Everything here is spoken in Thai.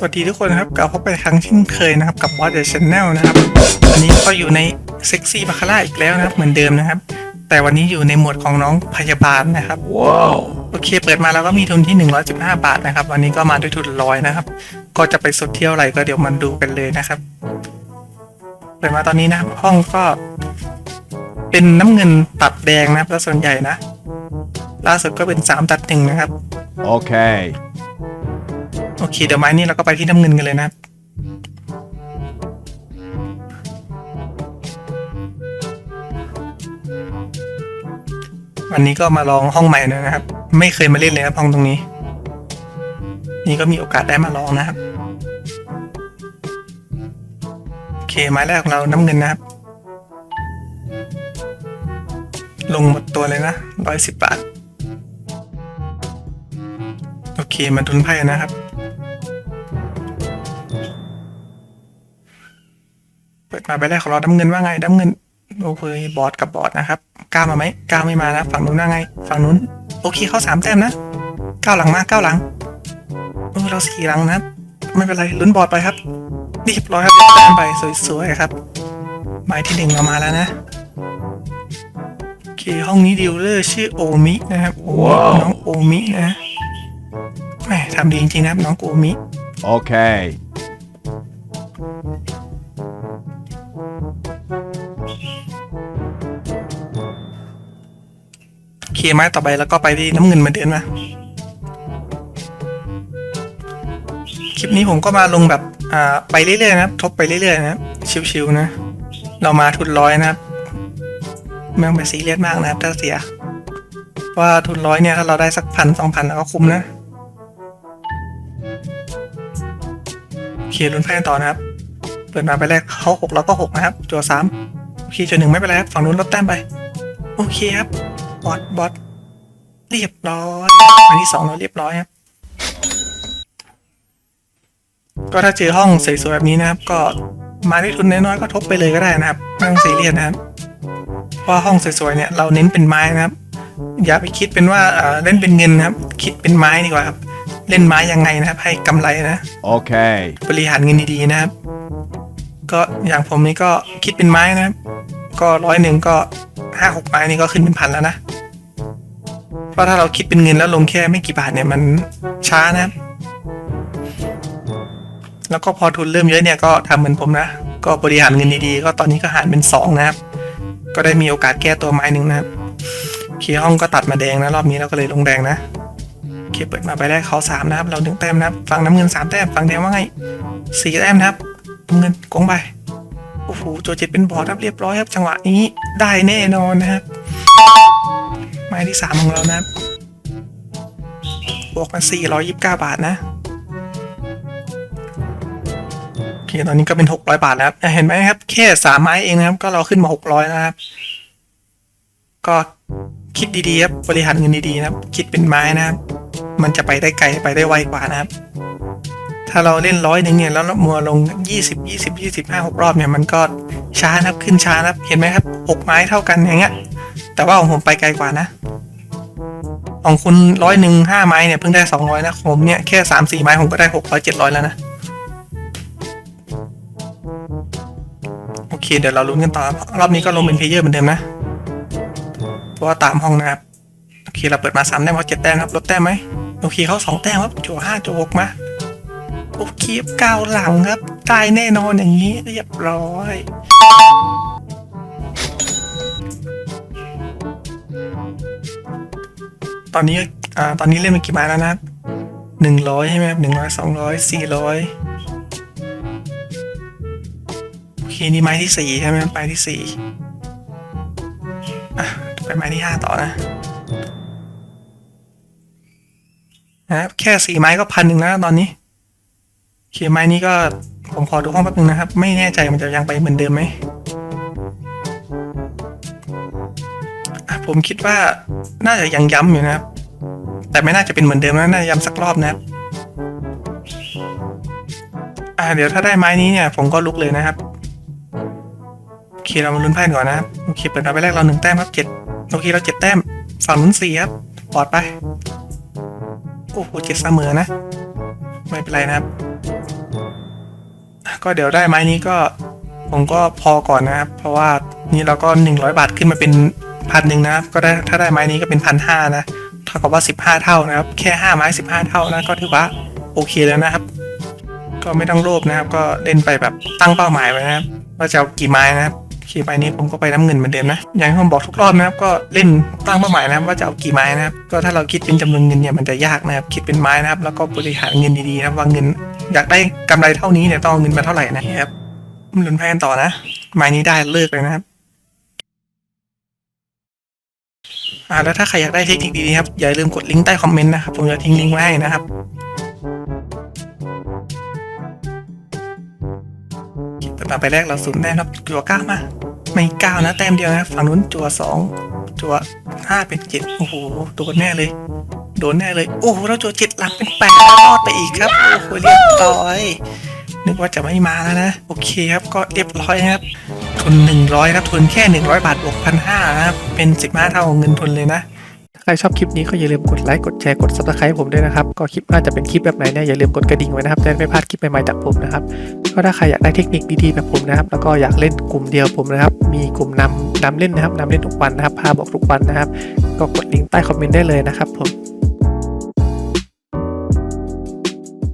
สวัสดีทุกคนนะครับกลับพบไปนครั้งเช่นเคยนะครับกับบอสเดอะชแนลนะครับวันนี้ก็อยู่ในเซ็กซี่บาคาร่าอีกแล้วนะครับ เหมือนเดิมนะครับ แต่วันนี้อยู่ในหมวดของน้องพยาบาลนะครับว้าวโอเค เปิดมาแล้วก็มีทุนที่ 115 บาทนะครับ วันนี้ก็มาด้วยทุนร้อยนะครับ ก็จะไปสุดเที่ยวอะไรก็เดี๋ยวมันดูกันเลยนะครับ เปิดมาตอนนี้นะครับห้องก็เป็นน้ำเงินตัดแดงนะครับแล้วส่วนใหญ่นะ ล่าสุดก็เป็น3ตัดหนึ่งนะครับ Okay. โอเค เดี๋ยวไม้นี้เราก็ไปที่น้ำเงินกันเลยนะครับวันนี้ก็มาลองห้องใหม่นอนะครับ ไม่เคยมาเล่นเลยครับห้องตรงนี้ นี่ก็มีโอกาสได้มาลองนะครับโอเคไม้แรกของเราน้ำเงินนะครับ ลงหมดตัวเลยนะร้อยสิบบาท โอเคมาทุนไพ่นะครับ มาใบแรกของเราดำเงินว่าไงดำเงินโอเคบอร์ดกับบอร์ดนะครับก้าวมาไหมก้าวไม่มานะฝั่งนู้นว่าไง ฝั่งนู้น โอเคเข้าสามแต้มนะก้าวหลังมาก้าวหลังโอ้เราสี่หลังนะครับไม่เป็นไรลุ้นบอร์ดไปครับเรียบร้อยครับแต้มไปสวยๆครับหมายที่หนึ่งเรามาแล้วนะโอเคห้องนี้ดิวเลอร์ชื่อโอมินะครับโอมิว้าวน้องโอมินะแหมทำดีจริงๆนะครับน้องโอมิ Okay. เค เคไม้ต่อไปแล้วก็ไปที่น้ำเงินเหมือนเดิมนะคลิปนี้ผมก็มาลงแบบอ่าไปเรื่อยๆนะครับ ทบไปเรื่อยๆนะครับชิวๆนะ เรามาทุนร้อยนะครับไม่ต้องไปซีเรียสมากนะครับถ้าเสีย ว่าทุนร้อยเนี่ยถ้าเราได้สักพันสองพันก็คุ้มนะเคลุ้นไพ่ต่อนะครับ เปิดมาไปแรกเขาหกแล้วก็หกนะครับจัวสามโอเคจัวหนึ่งไม่เป็นไรครับฝั่งนู้นลดแต้มไป โอเคครับ บอสบอสเรียบร้อย อันที่สองเราเรียบร้อยครับ ก็ถ้าเจอห้องสวยๆแบบนี้นะครับ ก็มาที่ทุนน้อยๆก็ทบไปเลยก็ได้นะครับไม่ต้องซีเรียสนะครับเพราะว่าห้องสวยๆเนี่ยเราเน้นเป็นไม้นะครับ อย่าไปคิดเป็นว่าเอ่อเล่นเป็นเงินนะครับ คิดเป็นไม้ดีกว่าครับ เล่นไม้ยังไงนะครับ ให้กำไรนะ Okay. บริหารเงินดีๆนะครับ ก็อย่างผมนี่ก็คิดเป็นไม้นะครับ ก็ร้อยหนึ่งก็ห้าหกไม้นี่ก็ขึ้นเป็นพันแล้วนะ เพราะถ้าเราคิดเป็นเงินแล้วลงแค่ไม่กี่บาทเนี่ยมันช้านะ แล้วก็พอทุนเริ่มเยอะเนี่ยก็ทำเหมือนผมนะ ก็บริหารเงินดีๆ ก็ตอนนี้ก็หารเป็นสองนะครับ ก็ได้มีโอกาสแก้ตัวไม้หนึ่งนะครับเคลียร์ห้องก็ตัดมาแดงนะรอบนี้เราก็เลยลงแดงนะเคเปิดมาไปได้เขาสามนะครับ เราหนึ่งแต้มนะครับ ฝั่งน้ำเงินสามแต้มฝั่งแดงว่าไงสี่แต้มนะครับน้ำเงินโกงไป โอ้โหโจเจ็ดเป็นบอร์ดครับเรียบร้อยครับ จังหวะนี้ได้แน่นอนนะครับไม้ที่สามของเรานะครับบวกมาสี่ร้อยยิบเก้าบาทนะโอเคตอนนี้ก็เป็นหกร้อยบาทแล้วเห็นไหมครับ แค่สามไม้เองนะครับ ก็เราขึ้นมาหกร้อยนะครับ ก็คิดดีๆครับบริหารเงินดีๆนะครับ คิดเป็นไม้นะครับ มันจะไปได้ไกลไปได้ไวกว่านะครับ ถ้าเราเล่นร้อยหนึ่งเนี่ยแล้วมัวลงยี่สิบยี่สิบยี่สิบห้าหกรอบเนี่ยมันก็ช้านะครับขึ้นช้านะครับเห็นไหมครับหกไม้เท่ากันอย่างเงี้ยแต่ว่าของผมไปไกลกว่านะ ของคุณร้อยหนึ่งห้าไม้เนี่ยเพิ่งได้สองร้อยนะผมเนี่ยแค่สามสี่ไม้ผมก็ได้หกร้อยเจ็ดร้อยแล้วนะ โอเค เดี๋ยวเราลุ้นกันต่อ รอบนี้ก็ลงเป็นเพลเยอร์เหมือนเดิมนะเพราะว่าตามห้องนะครับโอเคเราเปิดมาสามแต้มเขาเจ็ดแต้มครับลดแต้มไหมโอเคเขาสองแต้มครับจั่วห้าจั่วหกมา โอเคเก้าหลังครับตายแน่นอนอย่างนี้เรียบร้อยตอนนี้อ่าตอนนี้เล่นมากี่ไม้แล้วนะหนึ่งร้อยใช่ไหมครับหนึ่งร้อยสองร้อยสี่ร้อยโอเคนี่ไม้ที่สี่ใช่ไหมไม้ที่สี่อะไปไม้ที่ห้าต่อนะนะครับแค่สี่ไม้ก็พันหนึ่งแล้วตอนนี้ เขียไม้นี้ก็ผมขอดูห้องแป๊บนึงนะครับ ไม่แน่ใจมันจะยังไปเหมือนเดิมไหมอะผมคิดว่าน่าจะยังย้ำอยู่นะครับ แต่ไม่น่าจะเป็นเหมือนเดิมนะน่าจะย้ำสักรอบนะครับอ่าเดี๋ยวถ้าได้ไม้นี้เนี่ย ผมก็ลุกเลยนะครับโอเคเรามาลุ้นไพ่ก่อนนะครับโอเคเปิดมาไปแรกเราหนึ่งแต้มครับเจ็ดโอเคเราเจ็ดแต้มฝั่งนู้นสี่ครับปลอดไปโอ้โหเจ็ดเสมอนะ ไม่เป็นไรนะครับ ก็เดี๋ยวได้ไม้นี้ก็ผมก็พอก่อนนะครับ เพราะว่านี่เราก็หนึ่งร้อยบาทขึ้นมาเป็นพันหนึ่งนะครับ ก็ได้ถ้าได้ไม้นี้ก็เป็นพันห้านะเท่ากับว่าสิบห้าเท่านะครับ แค่ห้าไม้สิบห้าเท่านะก็ถือว่าโอเคแล้วนะครับ ก็ไม่ต้องโลภนะครับ ก็เล่นไปแบบตั้งเป้าหมายไว้นะครับว่าจะเอากี่ไม้นะครับ ขี่ไปนี้ผมก็ไปน้ำเงินเหมือนเดิมนะ อย่างที่ผมบอกทุกรอบนะครับ ก็เล่นตั้งเป้าหมายนะครับว่าจะเอากี่ไม้นะครับ ก็ถ้าเราคิดเป็นจำนวนเงินเนี่ยมันจะยากนะครับ คิดเป็นไม้นะครับ แล้วก็บริหารเงินดีๆนะว่าเงิน อยากได้กำไรเท่านี้เนี่ยต้องเอาเงินมาเท่าไหร่นะครับลุ้นแพนต่อนะ ไม้นี้ได้เลิกเลยนะครับอ่าแล้วถ้าใครอยากได้เทคนิคดีๆครับอย่าลืมกดลิงก์ใต้คอมเมนต์นะครับ ผมจะทิ้งลิงก์ไว้ให้นะครับ ต่อไปแรกเราศูนย์แต้มครับจั่วเก้ามา ไม่เก้านะแต้มเดียวนะฝั่งนู้นจั่วสองจั่วห้าเป็นเจ็ดโอ้โหโดนแน่เลย โดนแน่เลย โอ้โหเราจั่วเจ็ดหลังเป็นแปดแล้วรอดไปอีกครับ โอ้โหเรียบร้อยนึกว่าจะไม่มาแล้วนะ โอเคครับก็เรียบร้อยครับ ทุนหนึ่งร้อยครับ ทุนแค่หนึ่งร้อยบาทบวกพันห้าครับ เป็นสิบห้าเท่าของเงินทุนเลยนะถ้าใครชอบคลิปนี้ก็อย่าลืมกดไลค์กดแชร์กด subscribe ผมด้วยนะครับ ก็คลิปน่าจะเป็นคลิปแบบไหนเนี่ยอย่าลืมกดกระดิ่งไว้นะครับ จะได้ไม่พลาดคลิปใหม่ๆจากผมนะครับ ก็ถ้าใครอยากได้เทคนิคดีๆแบบผมนะครับ แล้วก็อยากเล่นกลุ่มเดียวผมนะครับ มีกลุ่มนำนำเล่นนะครับนำเล่นทุกวันนะครับพาบอกทุกวันนะครับ ก็กดลิงก์ใต้คอมเมนต์ได้เลยนะครับผม